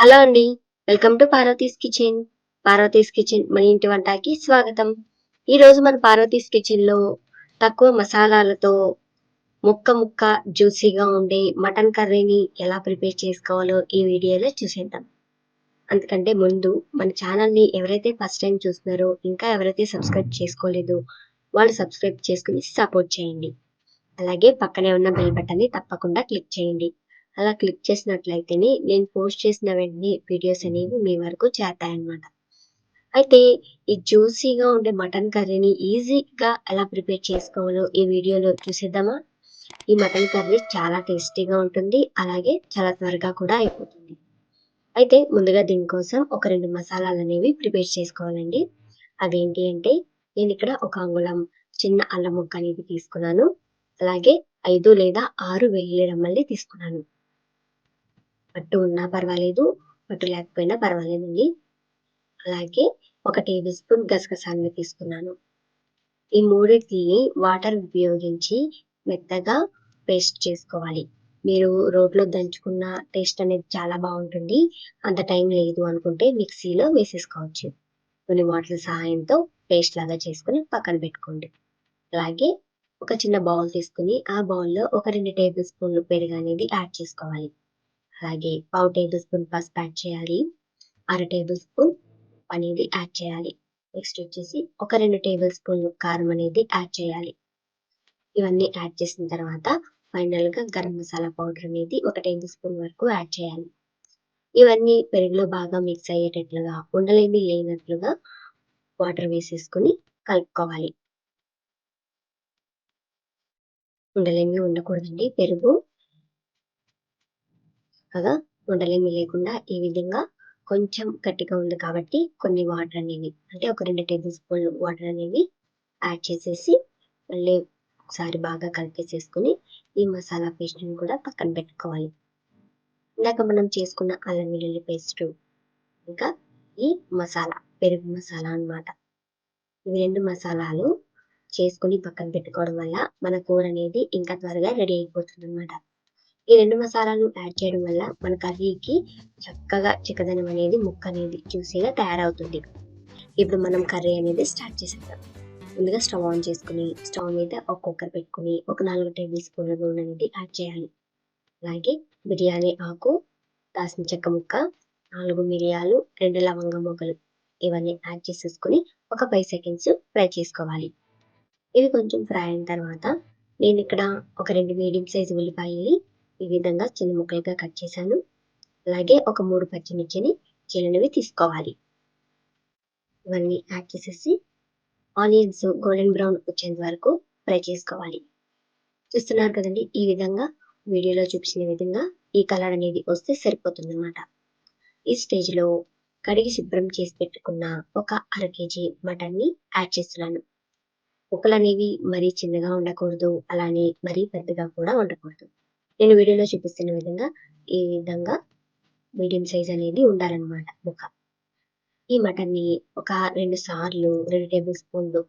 Hello అండి welcome to Parvathi's kitchen. Parvathi's kitchen మన ఇంటి వంటకి స్వాగతం. ఈరోజు మన పార్వతీస్ కిచెన్లో తక్కువ మసాలాలతో ముక్క ముక్క జ్యూసీగా ఉండే మటన్ కర్రీని ఎలా ప్రిపేర్ చేసుకోవాలో ఈ వీడియోలో చూసేద్దాం. అందుకంటే ముందు మన ఛానల్ని ఎవరైతే ఫస్ట్ టైం చూస్తున్నారో ఇంకా ఎవరైతే సబ్స్క్రైబ్ చేసుకోలేదో వాళ్ళు సబ్స్క్రైబ్ చేసుకుని సపోర్ట్ చేయండి. అలాగే పక్కనే ఉన్న బెల్ బటన్ని తప్పకుండా క్లిక్ చేయండి. అలా క్లిక్ చేసినట్లయితేనే నేను పోస్ట్ చేసిన వెంటనే వీడియోస్ అనేవి మీ వరకు చేస్తాయన్నమాట అయితే ఈ జ్యూసీగా ఉండే మటన్ కర్రీని ఈజీగా ఎలా ప్రిపేర్ చేసుకోవాలో ఈ వీడియోలో చూసేద్దామా? ఈ మటన్ కర్రీ చాలా టేస్టీగా ఉంటుంది అలాగే చాలా త్వరగా కూడా అయిపోతుంది. అయితే ముందుగా దీనికోసం ఒక రెండు మసాలాలు అనేవి ప్రిపేర్ చేసుకోవాలండి. అవేంటి అంటే నేను ఇక్కడ ఒక అంగుళం చిన్న అల్లం ముక్క అనేది తీసుకున్నాను అలాగే ఐదు లేదా ఆరు వెల్లుల్లి రమ్మల్ని తీసుకున్నాను. పట్టు ఉన్నా పర్వాలేదు పట్టు లేకపోయినా పర్వాలేదండి. అలాగే ఒక టేబుల్ స్పూన్ గసగసాలను తీసుకున్నాను. ఈ మూడింటిని వాటర్ ఉపయోగించి మెత్తగా పేస్ట్ చేసుకోవాలి. మీరు రోడ్లో దంచుకున్న టేస్ట్ అనేది చాలా బాగుంటుంది. అంత టైం లేదు అనుకుంటే మిక్సీలో వేసేసుకోవచ్చు. కొన్ని వాటర్ సహాయంతో పేస్ట్ లాగా చేసుకుని పక్కన పెట్టుకోండి. అలాగే ఒక చిన్న బౌల్ తీసుకుని ఆ బౌల్లో ఒక రెండు టేబుల్ స్పూన్లు పెరుగు అనేది యాడ్ చేసుకోవాలి. అలాగే పావు టేబుల్ స్పూన్ పసుపు యాడ్ చేయాలి. అర టేబుల్ స్పూన్ అనేది యాడ్ చేయాలి. నెక్స్ట్ వచ్చేసి ఒక రెండు టేబుల్ స్పూన్లు కారం అనేది యాడ్ చేయాలి. ఇవన్నీ యాడ్ చేసిన తర్వాత ఫైనల్గా గరం మసాలా పౌడర్ అనేది ఒక టేబుల్ స్పూన్ వరకు యాడ్ చేయాలి. ఇవన్నీ పెరుగులో బాగా మిక్స్ అయ్యేటట్లుగా ఉండలేమి లేనట్లుగా వాటర్ వేసేసుకుని కలుపుకోవాలి. ఉండలేమి ఉండకూడదండి. పెరుగు కదా ఉండలేమి లేకుండా ఈ విధంగా కొంచెం గట్టిగా ఉంది కాబట్టి కొన్ని వాటర్ అనేవి అంటే ఒక రెండు టేబుల్ స్పూన్ వాటర్ అనేవి యాడ్ చేసేసి మళ్ళీ ఒకసారి బాగా కలిపేసేసుకుని ఈ మసాలా పేస్ట్ని కూడా పక్కన పెట్టుకోవాలి. ఇందాక మనం చేసుకున్న అల్లం వెల్లుల్లి పేస్ట్ ఇంకా ఈ మసాలా పెరుగు మసాలా అన్నమాట. ఇవి రెండు మసాలాలు చేసుకుని పక్కన పెట్టుకోవడం వల్ల మన కూర అనేది ఇంకా త్వరగా రెడీ అయిపోతుంది అనమాట ఈ రెండు మసాలాలు యాడ్ చేయడం వల్ల మన కర్రీకి చక్కగా చిక్కదనం అనేది ముక్క అనేది జ్యూసీగా తయారవుతుంది. ఇప్పుడు మనం కర్రీ అనేది స్టార్ట్ చేసేద్దాం. ముందుగా స్టవ్ ఆన్ చేసుకుని స్టవ్ మీద ఒక కుక్కర్ పెట్టుకుని ఒక నాలుగు టేబుల్ స్పూన్ల నూనె అనేది యాడ్ చేయాలి. అలాగే బిర్యానీ ఆకు దాసిన చెక్క ముక్క నాలుగు మిరియాలు రెండు లవంగ మొగ్గలు ఇవన్నీ యాడ్ చేసేసుకుని ఒక ఫైవ్ సెకండ్స్ ఫ్రై చేసుకోవాలి. ఇవి కొంచెం ఫ్రై అయిన తర్వాత నేను ఇక్కడ ఒక రెండు మీడియం సైజు ఉల్లిపాయల్ని ఈ విధంగా చిన్న ముక్కలుగా కట్ చేశాను. అలాగే ఒక మూడు పచ్చిమిర్చిని చిన్నవి తీసుకోవాలి. ఇవన్నీ యాడ్ చేసేసి ఆనియన్స్ గోల్డెన్ బ్రౌన్ వచ్చేంత వరకు ఫ్రై చేసుకోవాలి. చూస్తున్నారు కదండి ఈ విధంగా వీడియోలో చూపించిన విధంగా ఈ కలర్ అనేది వస్తే సరిపోతుంది అనమాట ఈ స్టేజ్లో కడిగి శుభ్రం చేసి పెట్టుకున్న ఒక అర కేజీ మటన్ని యాడ్ చేస్తున్నాను. ముక్కలు అనేవి మరీ చిన్నగా ఉండకూడదు అలానే మరీ పెద్దగా కూడా ఉండకూడదు. నేను వీడియోలో చూపిస్తున్న విధంగా ఈ విధంగా మీడియం సైజ్ అనేది ఉండాలన్నమాట ముఖ. ఈ మటన్ని ఒక రెండు సార్లు రెండు టేబుల్ స్పూన్లు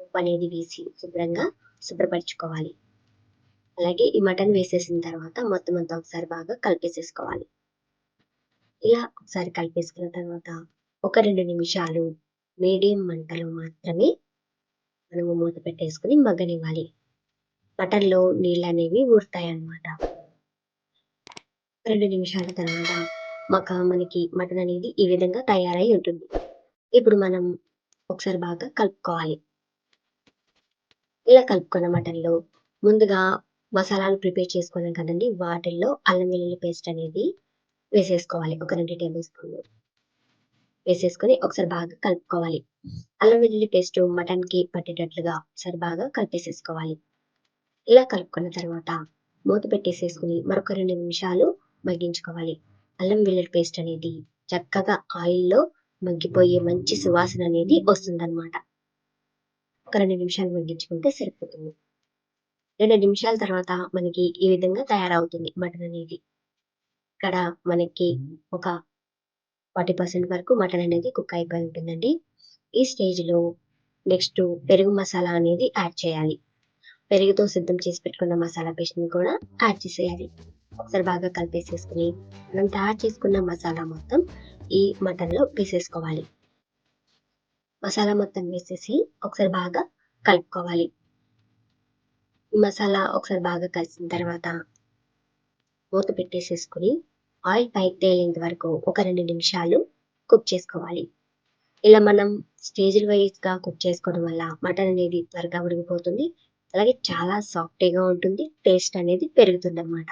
ఉప్పు అనేది వేసి శుభ్రంగా శుభ్రపరచుకోవాలి. అలాగే ఈ మటన్ వేసేసిన తర్వాత మొత్తం అంతా ఒకసారి బాగా కలిపేసేసుకోవాలి. ఇలా ఒకసారి కలిపేసుకున్న తర్వాత ఒక రెండు నిమిషాలు మీడియం మంటలో మాత్రమే మనము మూత పెట్టేసుకుని మగ్గనివ్వాలి. మటన్లో నీళ్ళు అనేవి ఊరుతాయి అన్నమాట రెండు నిమిషాల తర్వాత మక మనకి మటన్ అనేది ఈ విధంగా తయారై ఉంటుంది. ఇప్పుడు మనం ఒకసారి బాగా కలుపుకోవాలి. ఇలా కలుపుకున్న మటన్లో ముందుగా మసాలాలు ప్రిపేర్ చేసుకున్నాం కదండి వాటిల్లో అల్లం వెల్లుల్లి పేస్ట్ అనేది వేసేసుకోవాలి. ఒక రెండు టేబుల్ స్పూన్లు వేసేసుకొని ఒకసారి బాగా కలుపుకోవాలి. అల్లం వెల్లుల్లి పేస్ట్ మటన్కి పట్టేటట్లుగా ఒకసారి బాగా కలిపేసేసుకోవాలి. ఇలా కలుపుకున్న తర్వాత మూత పెట్టేసేసుకుని మరొక రెండు నిమిషాలు మగ్గించుకోవాలి. అల్లం వెల్లుల్లి పేస్ట్ అనేది చక్కగా ఆయిల్లో మగ్గిపోయే మంచి సువాసన అనేది వస్తుందన్నమాట. ఒక రెండు నిమిషాలు మగ్గించుకుంటే సరిపోతుంది. రెండు నిమిషాల తర్వాత మనకి ఈ విధంగా తయారవుతుంది మటన్ అనేది. ఇక్కడ మనకి ఒక ఫార్టీ పర్సెంట్ వరకు మటన్ అనేది కుక్ అయిపోయి ఉంటుందండి. ఈ స్టేజ్లో నెక్స్ట్ పెరుగు మసాలా అనేది యాడ్ చేయాలి. పెరుగుతో సిద్ధం చేసి పెట్టుకున్న మసాలా పేస్ట్ని కూడా యాడ్ చేసేయాలి. ఒకసారి బాగా కలిపేసేసుకుని మనం తయారు చేసుకున్న మసాలా మొత్తం ఈ మటన్లో వేసేసుకోవాలి. మసాలా మొత్తం వేసేసి ఒకసారి బాగా కలుపుకోవాలి. మసాలా ఒకసారి బాగా కలిసిన తర్వాత మూత పెట్టేసేసుకుని ఆయిల్ పైకి తేలేంత వరకు ఒక రెండు నిమిషాలు కుక్ చేసుకోవాలి. ఇలా మనం స్టేజ్ వైజ్గా కుక్ చేసుకోవడం వల్ల మటన్ అనేది త్వరగా ఉడికిపోతుంది. అలాగే చాలా సాఫ్టీగా ఉంటుంది. టేస్ట్ అనేది పెరుగుతుంది అనమాట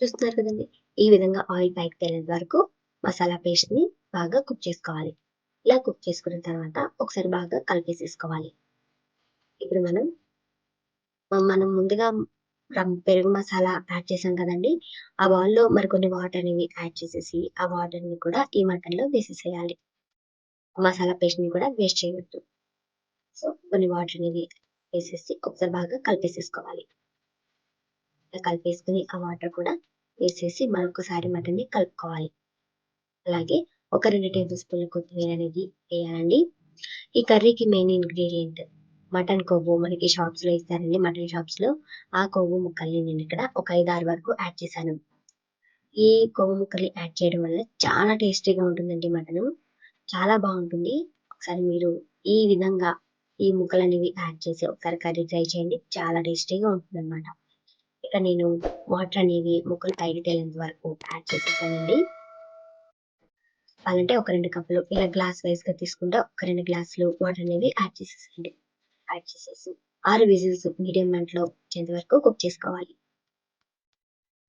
చూస్తున్నారు కదండి? ఈ విధంగా ఆయిల్ పైకి తేలేంత వరకు మసాలా పేస్ట్ని బాగా కుక్ చేసుకోవాలి. ఇలా కుక్ చేసుకున్న తర్వాత ఒకసారి బాగా కలిపేసేసుకోవాలి. ఇప్పుడు మనం మనం ముందుగా పెరుగు మసాలా యాడ్ చేసాం కదండి? ఆ బౌల్లో మరికొన్ని వాటర్ అనేవి యాడ్ చేసేసి ఆ వాటర్ని కూడా ఈ మటన్లో వేసేసేయాలి. మసాలా పేస్ట్ని కూడా వేస్ట్ చేయవద్దు. సో కొన్ని వాటర్ అనేవి వేసేసి ఒకసారి బాగా కలిపేసేసుకోవాలి. కలిపేసుకుని ఆ వాటర్ కూడా వేసేసి మరొకసారి మటన్ని కలుపుకోవాలి. అలాగే ఒక రెండు టేబుల్ స్పూన్ల కొత్తిమీర అనేది వేయాలండి. ఈ కర్రీకి మెయిన్ ఇంగ్రీడియంట్ మటన్ కొవ్వు మనకి షాప్స్లో ఇస్తారండి. మటన్ షాప్స్లో ఆ కొవ్వు ముక్కల్ని నేను ఇక్కడ ఒక ఐదు ఆరు వరకు యాడ్ చేశాను. ఈ కొవ్వు ముక్కల్ని యాడ్ చేయడం వల్ల చాలా టేస్టీగా ఉంటుందండి మటన్. చాలా బాగుంటుంది. ఒకసారి మీరు ఈ విధంగా ఈ ముక్కలు అనేవి యాడ్ చేసి ఒకసారి కర్రీ ట్రై చేయండి. చాలా టేస్టీగా ఉంటుంది అనమాట ఇక నేను వాటర్ అనేవి ముక్కలు పైకి తేలేంత వరకు యాడ్ చేసేసానండి. అలాంటే ఒక రెండు కప్పులు ఇలా గ్లాస్ వైజ్గా తీసుకుంటే ఒక రెండు గ్లాసులు వాటర్ అనేవి యాడ్ చేసేసండి. యాడ్ చేసేసి ఆరు విజిల్స్ మీడియం మంటలో వచ్చేంత వరకు కుక్ చేసుకోవాలి.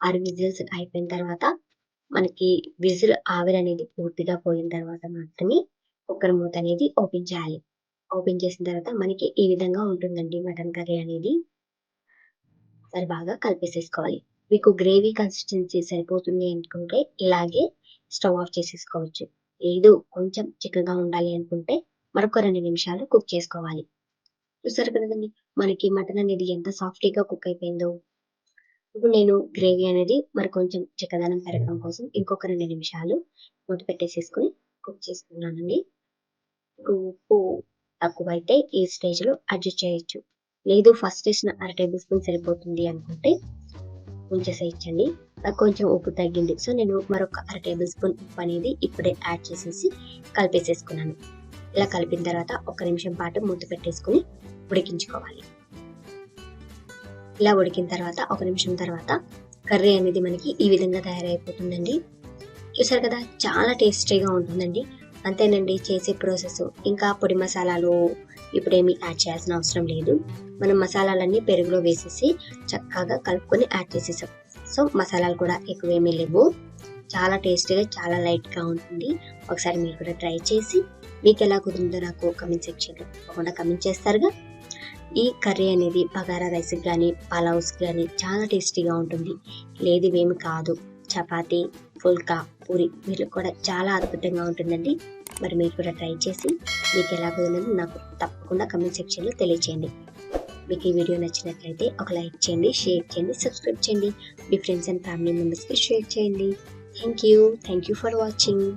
ఆరు విజిల్స్ అయిపోయిన తర్వాత మనకి విజిల్ ఆవిరి అనేది పూర్తిగా పోయిన తర్వాత మాత్రమే కుక్కర్ మూత అనేది ఓపెన్ చేయాలి. ఓపెన్ చేసిన తర్వాత మనకి ఈ విధంగా ఉంటుందండి మటన్ కర్రీ అనేది. సరి బాగా కలిపేసేసుకోవాలి. మీకు గ్రేవీ కన్సిస్టెన్సీ సరిపోతుంది అనుకుంటే ఇలాగే స్టవ్ ఆఫ్ చేసేసుకోవచ్చు. లేదు కొంచెం చిక్కగా ఉండాలి అనుకుంటే మరొక రెండు నిమిషాలు కుక్ చేసుకోవాలి. చూసారు కదండి మనకి మటన్ అనేది ఎంత సాఫ్టీగా కుక్ అయిపోయిందో. ఇప్పుడు నేను గ్రేవీ అనేది మరి కొంచెం చిక్కదనం పెరగడం కోసం ఇంకొక రెండు నిమిషాలు మూత పెట్టేసేసుకుని కుక్ చేసుకున్నానండి. ఉప్పు తక్కువ అయితే ఈ స్టేజ్లో అడ్జస్ట్ చేయొచ్చు. లేదు ఫస్ట్ వేసిన అర టేబుల్ స్పూన్ సరిపోతుంది అనుకుంటే ఉంచేసేయచ్చండి. నాకు కొంచెం ఉప్పు తగ్గింది. సో నేను మరొక అర టేబుల్ స్పూన్ ఉప్పు అనేది ఇప్పుడే యాడ్ చేసేసి కలిపేసేసుకున్నాను. ఇలా కలిపిన తర్వాత ఒక నిమిషం పాటు మూత పెట్టేసుకుని ఉడికించుకోవాలి. ఇలా ఉడికిన తర్వాత ఒక నిమిషం తర్వాత కర్రీ అనేది మనకి ఈ విధంగా తయారైపోతుందండి. చూసారు కదా చాలా టేస్టీగా ఉంటుందండి. అంతేనండి చేసే ప్రాసెస్. ఇంకా పొడి మసాలాలు ఇప్పుడేమి యాడ్ చేయాల్సిన అవసరం లేదు. మనం మసాలాలన్నీ పెరుగులో వేసేసి చక్కగా కలుపుకొని యాడ్ చేసేసాం. సో మసాలాలు కూడా ఎక్కువేమీ లేవు. చాలా టేస్టీగా చాలా లైట్గా ఉంటుంది. ఒకసారి మీరు కూడా ట్రై చేసి మీకు ఎలా కుదిరిందో నాకు కమెంట్ సెక్షన్లో తప్పకుండా కమెంట్ చేస్తారుగా. ఈ కర్రీ అనేది బగారా రైస్కి కానీ పలావ్స్కి కానీ చాలా టేస్టీగా ఉంటుంది. లేదు ఇవేమి కాదు. చపాతీ పుల్కా పూరి వీటికి కూడా చాలా అద్భుతంగా ఉంటుందండి. మరి మీరు కూడా ట్రై చేసి మీకు ఎలా కుదిరిందో నాకు తప్పకుండా కమెంట్ సెక్షన్లో తెలియచేయండి. మీకు ఈ వీడియో నచ్చినట్లయితే ఒక లైక్ చేయండి షేర్ చేయండి సబ్స్క్రైబ్ చేయండి. మీ ఫ్రెండ్స్ అండ్ ఫ్యామిలీ మెంబర్స్కి షేర్ చేయండి. Thank you thank you for watching